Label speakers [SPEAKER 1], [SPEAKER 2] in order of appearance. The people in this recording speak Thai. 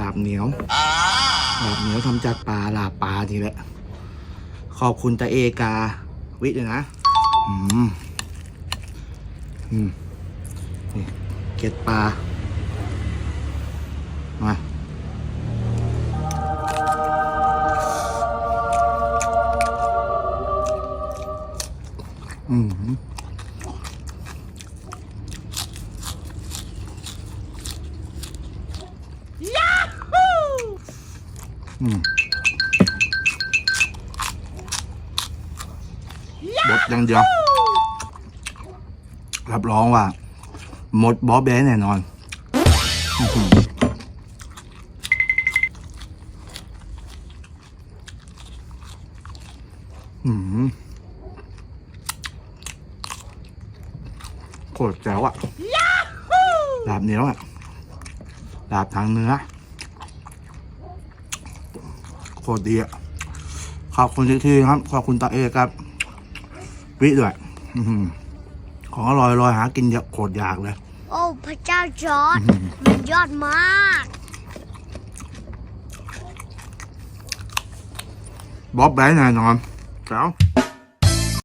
[SPEAKER 1] ลาบเหนียวลาบเหนียวทำจากปลาลาบปลาทีแหละ ขอบคุณตาเอกา วิทย์เลยนะ อืม อืม นี่เกล็ดปลา มาอืม อืม บดอย่างเดียว รับรองว่า หมดบอสแบนแน่นอนอื้อหืออืมโคตรแจ๋วอะลาบเหนียวอะลาบทางเนื้อ โคตรดีอะขอบคุณที่ที่ครับ ขอบคุณตาเอกครับ วิด้วยอื้อหือของอร่อยอร่อยหากินเยอะโคตรอยากเลย
[SPEAKER 2] โอ้ พระเจ้าจอร์ดมันยอดมาก
[SPEAKER 1] บ๊อบแบนแน่นอนแล้ว